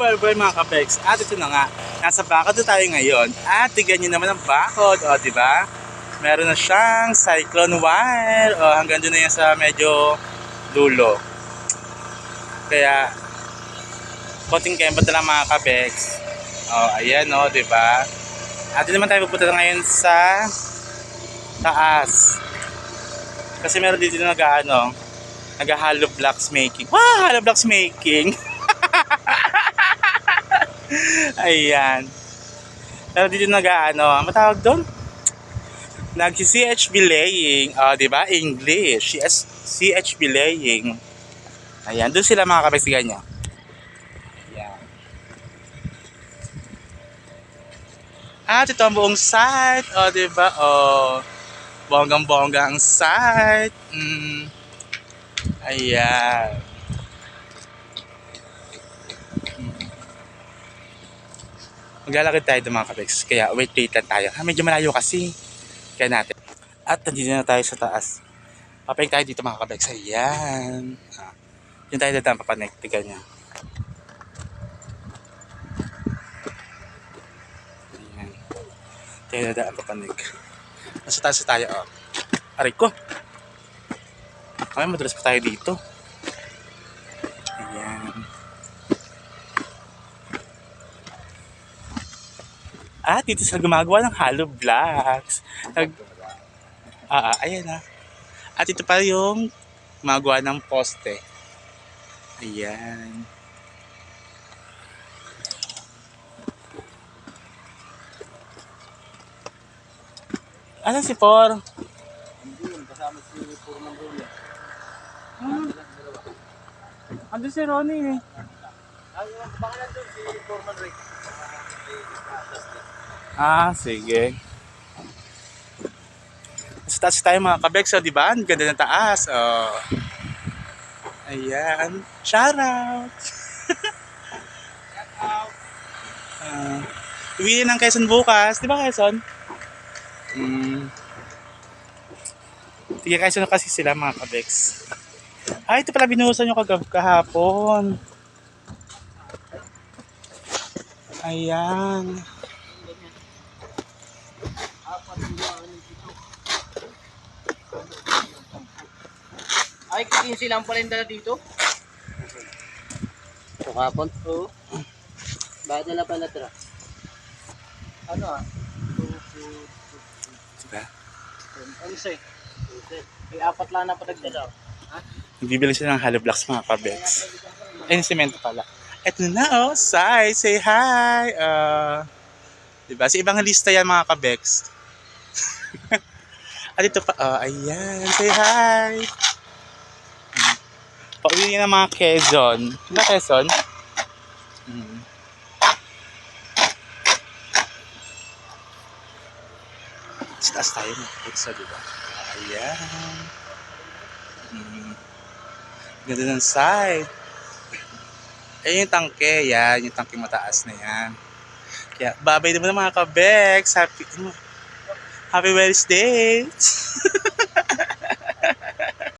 Well, well mga kapex, at ito na nga, nasa bakod na tayo ngayon. At tignan nyo naman ang bakod, o di ba? Meron na siyang cyclone wire, o hanggang doon na yan sa medyo dulo. Kaya, konting kembat na lang mga kapex. O, ayan o, ba? At doon naman tayo pupunta ngayon sa taas. Kasi meron dito na nag-ano, nag-hollow blocks making. Wow, hollow blocks making! Ayan. Pero dito nag-ano, ang matawag doon? Nag-CHB laying. O, di ba? English. CS, CHB laying. Ayan. Doon sila mga kapasigan niya. Ayan. At ito ang buong site. O, di ba? O, bonggang-bongga ang site. Mm. Ayan. Maglalakad tayo ng mga kabex. Kaya wait, wait lang tayo. Ha, medyo malayo kasi. Kaya natin. At nandito na tayo sa taas. Papayag tayo dito mga kabex. Ayan. Ah, yun tayo dadaan papanek. Tigan niya. Ayan. Tayo dadaan papanek. Nasa taas tayo. Oh. Aray ko. Ay, madalas pa tayo dito. At dito sila gumagawa ng hollow blocks. Nag, ah, ah, ayan na. At ito pa yung gumagawa ng poste. Ayan. Ano si Por? Andun, kasama si Purman Rula. Hmm. Ando si Ronnie eh. Ay, baka nandun si Purman Rick. Ah, sige. Sa taas tayo mga kabekso, di ba? Ang ganda ng taas. Oh. Ayan. Shout out! Ah, uwi ng Quezon bukas. Di ba Quezon? Mm. Sige, Quezon kasi sila mga kabeks. Ah, ito pala binuhusan nyo kagab kahapon. Ayan. Ay, 15 lang pala yung dala dito. Ito kapon? Oo. Bakit nila pala tira? Ano ah? Diba? Ano sa'yo? May apat lang na padagdala. Bibili sila ng hollow blocks mga kabeks. Ay, semento pala. Eto na oh, Sai, say hi! Uh, diba? Sa ibang lista yan mga kabeks. At ito pa, oh, ayan, say hi! Hmm. Pauwi ng mga Quezon. Di ba Quezon? Hmm. Taas tayo kabeks, oh, diba? Ayan. Hmm. Ganda ng side. Ayun yung tangke, yan. Yung tangke mataas na yan. Kaya, babay naman mga kabeks. Happy, happy Wednesday!